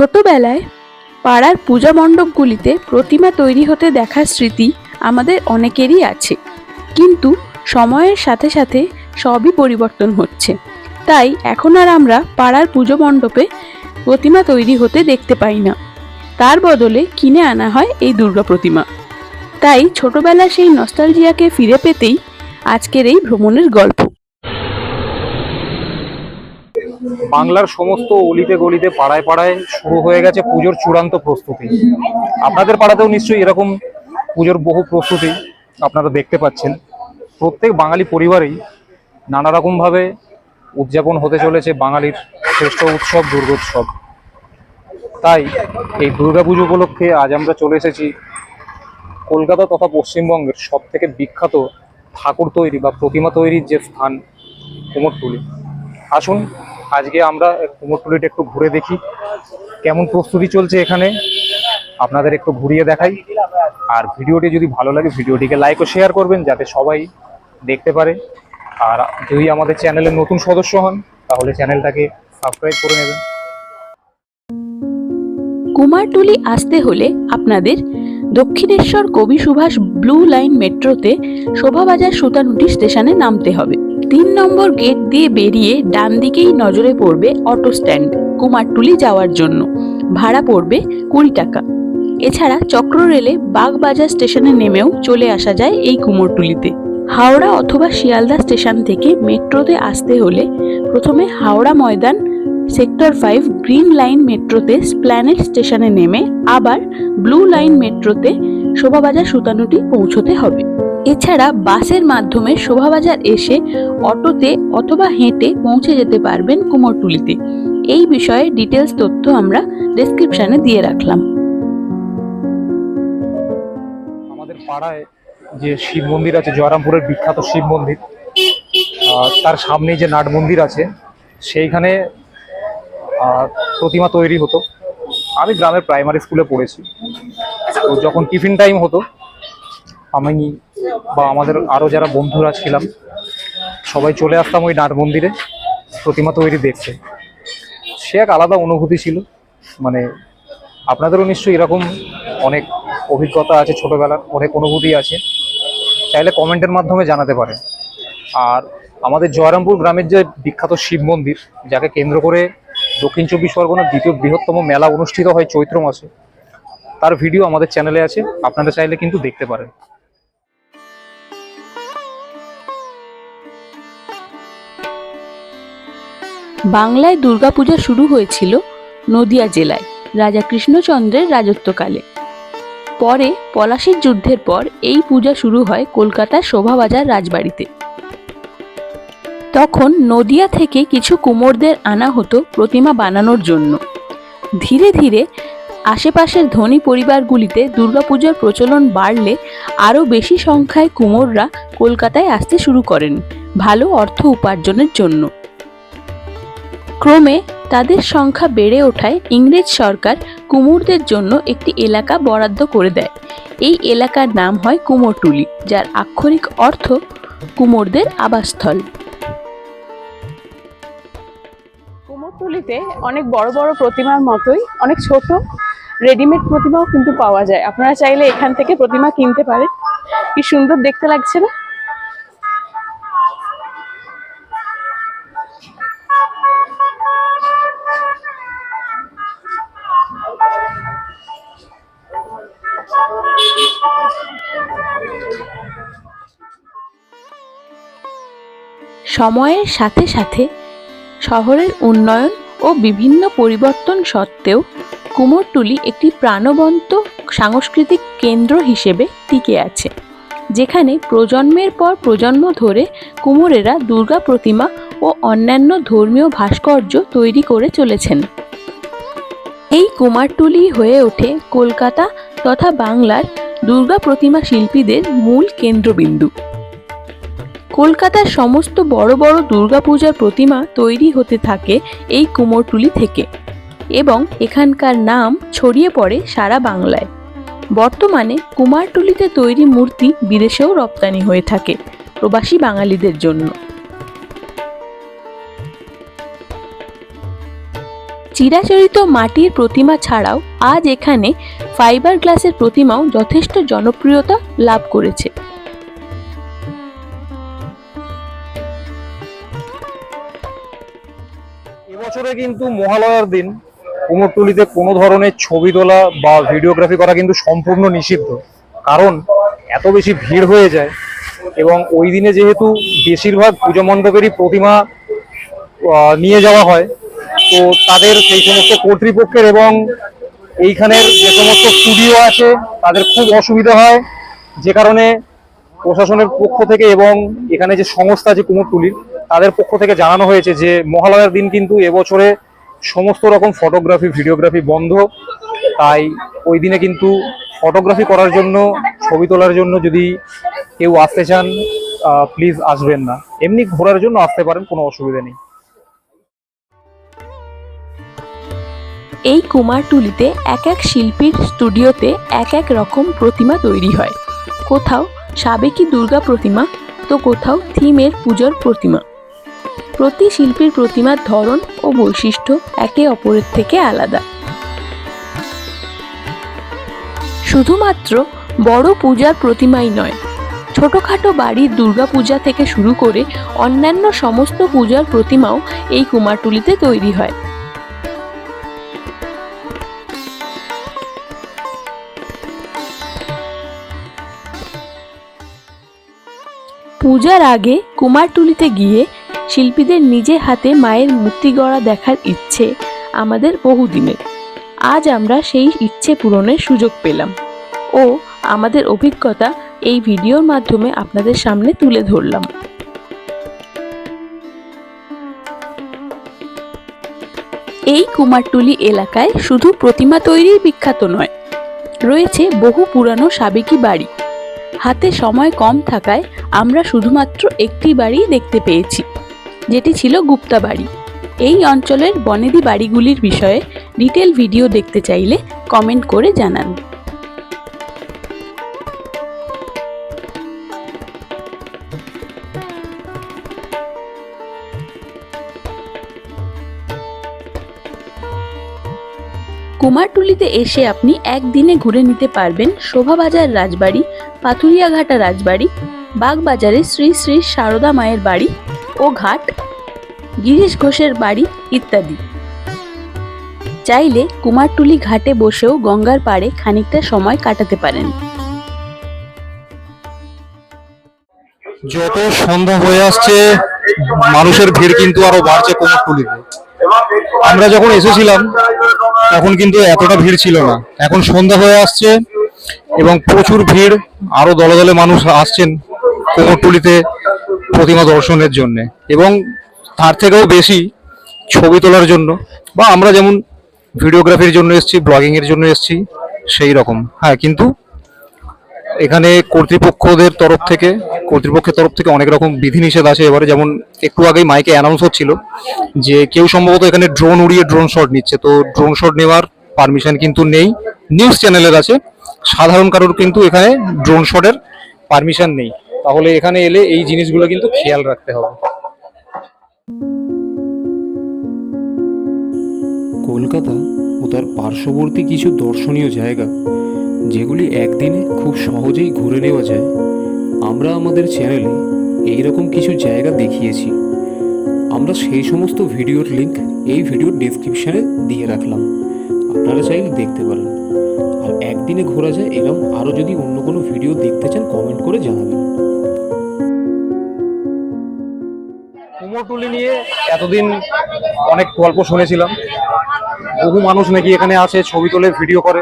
ছোটবেলায় পাড়ার পূজা মণ্ডপগুলিতে প্রতিমা তৈরি হতে দেখার স্মৃতি আমাদের অনেকেরই আছে। কিন্তু সময়ের সাথে সাথে সবই পরিবর্তন হচ্ছে। তাই এখন আর আমরা পাড়ার পুজো মণ্ডপে প্রতিমা তৈরি হতে দেখতে পাই না। তার বদলে কিনে আনা হয় এই দুর্গা প্রতিমা। তাই ছোটবেলার সেই নস্টালজিয়াকে ফিরে পেতেই আজকের এই ভ্রমণের গল্প। বাংলার সমস্ত অলিতে গলিতে পাড়ায় পাড়ায় শুরু হয়ে গেছে পুজোর চূড়ান্ত প্রস্তুতি। আপনাদের পাড়াতেও নিশ্চয়ই এরকম পুজোর বহু প্রস্তুতি আপনারা দেখতে পাচ্ছেন। প্রত্যেক বাঙালি পরিবারেই নানা রকমভাবে উদযাপন হতে চলেছে বাঙালির শ্রেষ্ঠ উৎসব, দুর্গোৎসব। তাই এই দুর্গাপুজো উপলক্ষে আজ আমরা চলে এসেছি কলকাতা তথা পশ্চিমবঙ্গের সব থেকে বিখ্যাত ঠাকুর তৈরি বা প্রতিমা তৈরির যে স্থান কুমোরটুলি। আসুন আজকে আমরা কুমোরটুলিটা একটু ঘুরে দেখি। কেমন প্রস্তুতি চলছে এখানে? আপনাদের একটু ঘুরিয়ে দেখাই। আর ভিডিওটি যদি ভালো লাগে, ভিডিওটিকে লাইক ও শেয়ার করবেন যাতে সবাই দেখতে পারে। আর যদি আমাদের চ্যানেলের নতুন সদস্য হন, তাহলে চ্যানেলটাকে সাবস্ক্রাইব করে নেবেন। কুমারটুলি আসতে হলে আপনাদের দক্ষিণেশ্বর কবি সুভাষ ব্লু লাইন মেট্রোতে শোভাবাজার সুতানুটি স্টেশনে নামতে হবে। তিন নম্বর গেট দিয়ে বেরিয়ে ডান দিকেই নজরে পড়বে অটো স্ট্যান্ড, কুমারটুলি যাওয়ার জন্য। ভাড়া পড়বে কুড়ি টাকা। এছাড়া চক্র রেলে বাগবাজার স্টেশনে নেমেও চলে আসা যায় এই কুমোরটুলিতে। হাওড়া অথবা শিয়ালদা স্টেশন থেকে মেট্রোতে আসতে হলে প্রথমে Howrah Maidan sector five green line মেট্রোতে স্প্ল্যানেট স্টেশনে নেমে আবার ব্লু লাইন মেট্রোতে শোভাবাজার সুতানুটি পৌঁছতে হবে। এছাড়া বাসের মাধ্যমে শোভাবাজার এসে অটোতে অথবা হেঁটে পৌঁছে যেতে পারবেন কুমোরটুলিতে। এই বিষয়ে ডিটেলস তথ্য আমরা ডেসক্রিপশনে দিয়ে রাখলাম। আমাদের পাড়ায় যে শিব মন্দির আছে, জয়রামপুরের বিখ্যাত শিব মন্দির তার সামনে যে নাট মন্দির আছে, সেইখানে প্রতিমা তৈরি হতো। আমি গ্রামের প্রাইমারি স্কুলে পড়েছি। তো যখন টিফিন টাইম হতো, আমি বা আমাদের আরও যারা বন্ধুরা ছিলাম, সবাই চলে আসতাম ওই নাট মন্দিরে প্রতিমা তৈরি দেখতে। সে এক আলাদা অনুভূতি ছিল। মানে আপনাদেরও নিশ্চয়ই এরকম অনেক অভিজ্ঞতা আছে ছোটবেলার অনেক অনুভূতি আছে। চাইলে কমেন্টের মাধ্যমে জানাতে পারেন। আর আমাদের জয়রামপুর গ্রামের যে বিখ্যাত শিব মন্দির, যাকে কেন্দ্র করে দক্ষিণ চব্বিশ পরগনার দ্বিতীয় বৃহত্তম মেলা অনুষ্ঠিত হয় চৈত্র মাসে। তার ভিডিও আমাদের চ্যানেলে আছে, আপনারা চাইলে কিন্তু দেখতে পারেন। বাংলায় দুর্গাপূজা শুরু হয়েছিল নদিয়া জেলায়, রাজা কৃষ্ণচন্দ্রের রাজত্বকালে। পরে পলাশির যুদ্ধের পর এই পূজা শুরু হয় কলকাতার শোভাবাজার রাজবাড়িতে। তখন নদিয়া থেকে কিছু কুমোরদের আনা হতো প্রতিমা বানানোর জন্য। ধীরে ধীরে আশেপাশের ধনী পরিবারগুলিতে দুর্গাপূজার প্রচলন বাড়লে আরও বেশি সংখ্যায় কুমোররা কলকাতায় আসতে শুরু করেন ভালো অর্থ উপার্জনের জন্য। ক্রমে তাদের সংখ্যা বেড়ে ওঠায় ইংরেজ সরকার কুমোরদের জন্য একটি এলাকা বরাদ্দ করে দেয়। এই এলাকার নাম হয় কুমোরটুলি, যার আক্ষরিক অর্থ কুমোরদের আবাসস্থল। কুমোরটুলিতে অনেক বড় বড় প্রতিমার মতোই, অনেক ছোট রেডিমেড প্রতিমাও কিন্তু পাওয়া যায়। আপনারা চাইলে এখান থেকে প্রতিমা কিনতে পারেন। কি সুন্দর দেখতে লাগছে না? সময়ের সাথে সাথে শহরের উন্নয়ন ও বিভিন্ন পরিবর্তন সত্ত্বেও কুমোরটুলি একটি প্রাণবন্ত সাংস্কৃতিক কেন্দ্র হিসেবে টিকে আছে, যেখানে প্রজন্মের পর প্রজন্ম ধরে কুমোরেরা দুর্গা প্রতিমা ও অন্যান্য ধর্মীয় ভাস্কর্য তৈরি করে চলেছেন। এই কুমারটুলি হয়ে ওঠে কলকাতা তথা বাংলার দুর্গা প্রতিমা শিল্পীদের মূল কেন্দ্রবিন্দু। কলকাতার সমস্ত বড় বড় দুর্গাপূজার প্রতিমা তৈরি হতে থাকে এই কুমোরটুলি থেকে এবং এখানকার নাম ছড়িয়ে পড়ে সারা বাংলায়। বর্তমানে কুমারটুলিতে তৈরি মূর্তি বিদেশেও রপ্তানি হয়ে থাকে প্রবাসী বাঙালিদের জন্য। চিরাচরিত মাটির প্রতিমা ছাড়াও আজ এখানে ফাইবার গ্লাসের প্রতিমাও যথেষ্ট জনপ্রিয়তা লাভ করেছে। এবছরে কিন্তু মহালয়ার দিন কুমোরটুলিতে কোনো ধরনের ছবি তোলা বা ভিডিওগ্রাফি করা কিন্তু সম্পূর্ণ নিষিদ্ধ। কারণ এত বেশি ভিড় হয়ে যায় এবং ওই দিনে যেহেতু বেশিরভাগ পুজো মণ্ডপেরই প্রতিমা নিয়ে যাওয়া হয়, তো তাদের সেই সমস্ত কর্তৃপক্ষের এবং এইখানের যে সমস্ত স্টুডিও আছে, তাদের খুব অসুবিধা হয়। যে কারণে প্রশাসনের পক্ষ থেকে এবং এখানে যে সংস্থা আছে কুমোরটুলির তাদের পক্ষ থেকে জানানো হয়েছে যে মহালয়ার দিন কিন্তু এবছরে সমস্ত রকম ফটোগ্রাফি ভিডিওগ্রাফি বন্ধ। তাই ওই দিনে কিন্তু ফটোগ্রাফি করার জন্য, ছবি তোলার জন্য যদি কেউ আসতে চান প্লিজ আসবেন না। এমনি ঘোরার জন্য আসতে পারেন, কোনো অসুবিধা নেই। এই কুমারটুলিতে এক এক শিল্পীর স্টুডিওতে এক এক রকম প্রতিমা তৈরি হয়। কোথাও সাবেকি দুর্গা প্রতিমা, তো কোথাও থিমের পুজোর প্রতিমা। প্রতি শিল্পীর প্রতিমার ধরন ও বৈশিষ্ট্য একে অপরের থেকে আলাদা। শুধুমাত্র বড় পূজার প্রতিমাই নয়, ছোটখাটো বাড়ির দুর্গাপূজা থেকে শুরু করে অন্যান্য সমস্ত পূজার প্রতিমাও এই কুমারটুলিতে তৈরি হয়। পূজার আগে কুমারটুলিতে গিয়ে শিল্পীদের নিজে হাতে মায়ের মূর্তি গড়া দেখার ইচ্ছে আমাদের বহুদিনের। আজ আমরা সেই ইচ্ছে পূরণের সুযোগ পেলাম। ও, আমাদের অভিজ্ঞতা এই ভিডিওর মাধ্যমে আপনাদের সামনে তুলে ধরলাম। এই কুমারটুলি এলাকায় শুধু প্রতিমা তৈরি বিখ্যাত নয়, রয়েছে বহু পুরানো সাবেকি বাড়ি। হাতে সময় কম থাকায় আমরা শুধুমাত্র একটি বাড়ি দেখতে পেয়েছি। যেটি ছিল গুপ্তা বাড়ি। এই অঞ্চলের বনেদি বাড়িগুলির বিষয়ে ডিটেল ভিডিও দেখতে চাইলে কমেন্ট করে জানান। কুমারটুলিতে এসে আপনি একদিনে ঘুরে নিতে পারবেন শোভাবাজার রাজবাড়ি, পাথুরিয়াঘাটা রাজবাড়ি, বাগবাজারে শ্রী শ্রী সারদা মায়ের বাড়ি ও ঘাট, গিরিশ ঘোষের বাড়ি ইত্যাদি। চাইলে কুমারটুলি ঘাটে বসেও গঙ্গার পাড়ে খানিকটা সময় কাটাতে পারেন। যত সন্ধ্যা হয়ে আসছে, মানুষের ভিড় কিন্তু আরও বাড়ছে কুমোরটুলিতে। আমরা যখন এসেছিলাম, তখন কিন্তু এতটা ভিড় ছিল না। এখন সন্ধ্যা হয়ে আসছে এবং প্রচুর ভিড়, আরও দলে দলে মানুষ আসছেন কুমোরটুলিতে। প্রতিমা দর্শনের জন্য এবং তার থেকেও বেশি ছবি তোলার জন্য বা আমরা যেমন ভিডিওগ্রাফির জন্য এসেছি ব্লগিং এর জন্য এসেছি, সেই রকম। হ্যাঁ কিন্তু এখানে কর্তৃপক্ষদের তরফ থেকে, কর্তৃপক্ষের তরফ থেকে অনেক রকম বিধিনিষেধ আছে এবারে। যেমন একটু আগেই মাইকে অ্যানাউন্স হচ্ছিল যে কেউ সম্ভবত এখানে ড্রোন উড়িয়ে ড্রোন শট নিচ্ছে। তো ড্রোন শট নেওয়ার পারমিশন কিন্তু নেই। নিউজ চ্যানেলের আছে। সাধারণ কারোর কিন্তু এখানে ড্রোন শটের পারমিশন নেই। তাহলে এখানে এলে এই জিনিসগুলো কিন্তু খেয়াল রাখতে হবে। কলকাতা ও তার পার্শ্ববর্তী কিছু দর্শনীয় জায়গা, যেগুলি একদিনে খুব সহজেই ঘুরে নেওয়া যায়, আমরা আমাদের চ্যানেলে এই রকম কিছু জায়গা দেখিয়েছি। আমরা সেই সমস্ত ভিডিওর লিংক এই ভিডিওর ডেসক্রিপশানে দিয়ে রাখলাম। আপনারা চাইলে দেখতে পারেন। আর একদিনে ঘোরা যায় এরকম আরও যদি অন্য কোনো ভিডিও দেখতে চান কমেন্ট করে জানাবেন। কুমোরটুলি নিয়ে এতদিন অনেক গল্প শুনেছিলাম। বহু মানুষ নাকি এখানে আসে, ছবি তোলে ভিডিও করে।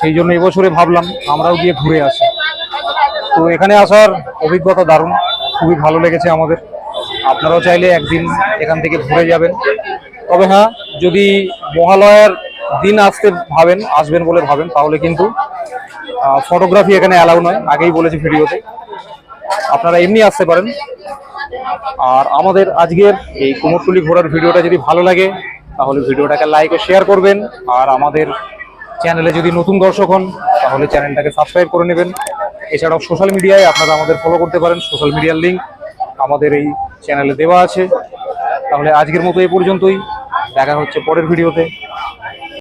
সেই জন্য এবছরে ভাবলাম আমরাও গিয়ে ঘুরে আসি। তো এখানে আসার অভিজ্ঞতা দারুণ, খুবই ভালো লেগেছে আমাদের। আপনারাও চাইলে একদিন এখান থেকে ঘুরে যাবেন। তবে হ্যাঁ যদি মহালয়ার দিন আসতে ভাবেন, আসবেন বলে ভাবেন, তাহলে কিন্তু ফটোগ্রাফি এখানে অ্যালাউ নয়। আগেই বলেছি ভিডিওতে আপনারা এমনি আসতে পারেন। আর আমাদের আজকের এই কুমোরটুলি ঘোরার ভিডিওটা যদি ভালো লাগে, তাহলে ভিডিওটাকে লাইক ও শেয়ার করবেন। আর আমাদের চ্যানেলে যদি নতুন দর্শক হন, তাহলে চ্যানেলটাকে সাবস্ক্রাইব করে নেবেন। এছাড়াও সোশ্যাল মিডিয়ায় আপনারা আমাদের ফলো করতে পারেন। সোশ্যাল মিডিয়ার লিঙ্ক আমাদের এই চ্যানেলে দেওয়া আছে। তাহলে আজকের মতো এই পর্যন্তই। দেখা হচ্ছে পরের ভিডিওতে